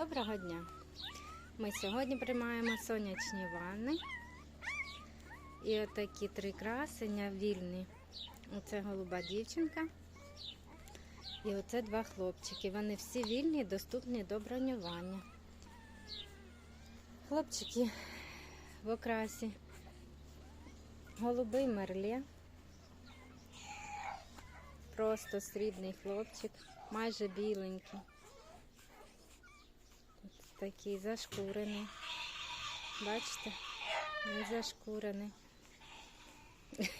Доброго дня! Ми сьогодні приймаємо сонячні ванни. І отакі три красення вільні. Оце голуба дівчинка. І оце два хлопчики. Вони всі вільні, доступні до бронювання. Хлопчики в окрасі. Голубий мерле. Просто срібний хлопчик, майже біленький. Такий зашкурений. Бачите? Він зашкурений.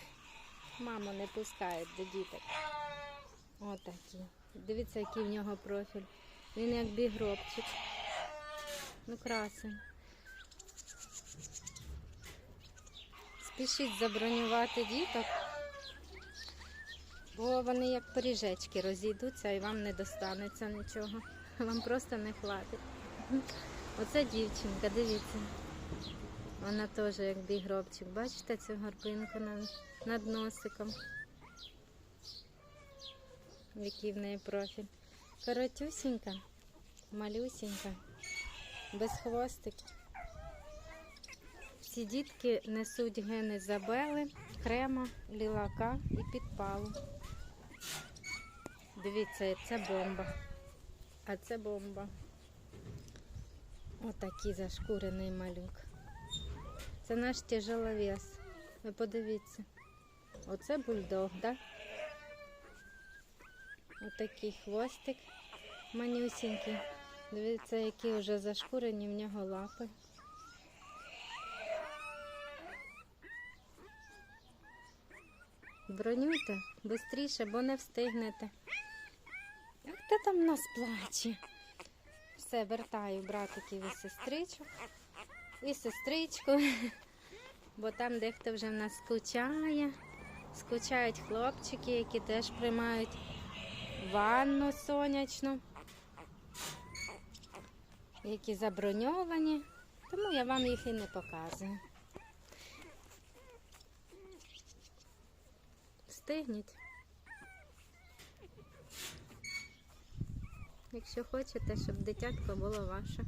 Маму не пускають до діток. Отакий. Дивіться, який в нього профіль. Він як бігробчик. Ну, красень. Спішіть забронювати діток, бо вони як пиріжечки розійдуться і вам не достанеться нічого. Вам просто не хватить. Оце дівчинка, дивіться. Вона теж як бігробчик. Бачите цю горбинку над, носиком? Який в неї профіль. Коротюсінька, малюсінька, без хвостиків. Всі дітки несуть гени забели, крема, лілака і підпалу. Дивіться, це бомба. А це бомба. Отакий зашкурений малюк. Це наш тяжеловес. Ви подивіться. Оце бульдог, да? Отакий хвостик манюсінький. Дивіться, які вже зашкурені в нього лапи. Бронюйте швидше, бо не встигнете. А хто там в нас плаче? Все, вертаю братиків і сестричок. І сестричку. Бо там дехто вже в нас скучає. Скучають хлопчики, які теж приймають ванну сонячну, які заброньовані. Тому я вам їх і не показую. Встигніть. Якщо хочете, щоб дитятко було ваше.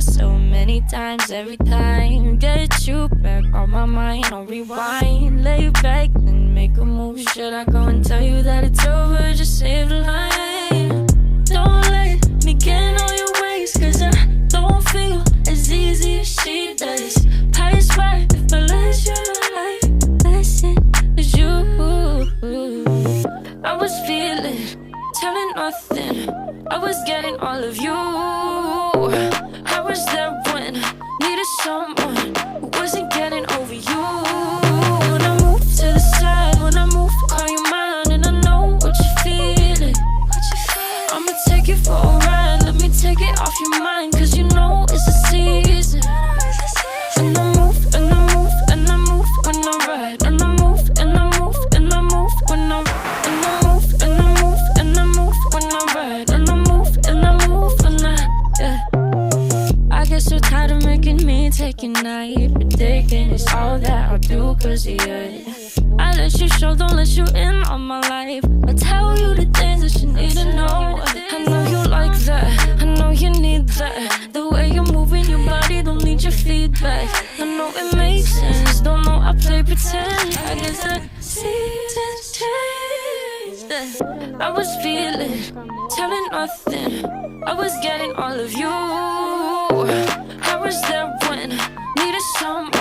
so many times every time get you back on my mind. I'll rewind, lay back, and make a move. Should I go and tell you that it's over? Just save the line. All of you. I was there when needed someone wasn't getting over you. Me take a night, all that I do cause of you. I let you show, don't let you in on my life. I tell you the things that you need to know. I know you like that, I know you need that. The way you're moving your body, don't need your feedback. I know it makes sense, don't know I play pretend. I guess the seasons changed. I was feeling, telling nothing. I was getting all of you. I was there some